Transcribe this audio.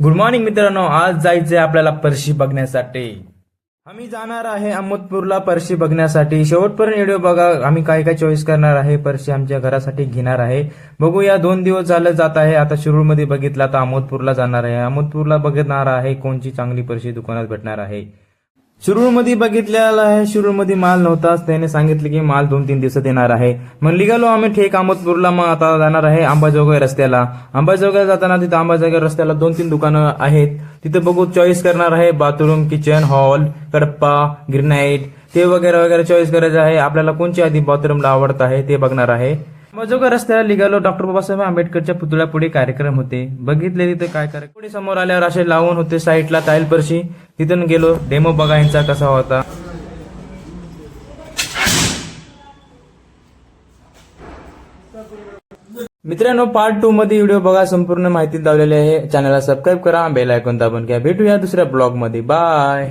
Good morning मित्रांनो. आज जायचंय आपल्याला परशी बघण्यासाठी. आम्ही जाणार आहे अहमदपूरला परशी बघण्यासाठी. शेवटपर्यंत व्हिडिओ बघा. आम्ही काय काय चॉईस करणार आहे परशी आमच्या घरासाठी घेणार आहे. बघूया दोन दिवस झालं जात आहे. आता शिरूरमध्ये बघितलं आता अहमदपूरला जाणार आहे. अहमदपूरला बघणार आहे कोणची चांगली परशी दुकानात भेटणार आहे. शिरूरमध्ये बघितलेला आहे. शिरूरमध्ये माल नव्हताच त्याने सांगितले की माल दोन तीन दिवसात येणार आहे. मग निघालो आम्ही. ठेक अहमदपूरला मग आता जाणार आहे अंबाजोगाई रस्त्याला. अंबाजोगाई जाताना तिथं अंबाजोगाई रस्त्याला दोन तीन दुकानं आहेत. तिथे बघू चॉईस करणार आहे. Bathroom kitchen hall Kadappa granite ते वगैरे वगैरे चॉईस करायचं आहे. आपल्याला कोणची आधी बाथरूमला आवडत आहे ते बघणार आहे. मजोगा रस्त्याला निघालो. डॉक्टर बाबासाहेब आंबेडकरच्या पुतळ्या पुढे कार्यक्रम होते. बघितले तिथे काय कार्यक्रम पुढे समोर आल्यावर असे लावून होते साईडला टाईल परशी तिथून गेलो. डेमो बघा यांचा कसा होता. मित्रांनो पार्ट टू मध्ये व्हिडिओ बघा. संपूर्ण माहिती लावलेली आहे. चॅनलला सबस्क्राईब करा. बेल आयकॉन दाबून घ्या. भेटूया दुसऱ्या ब्लॉगमध्ये. बाय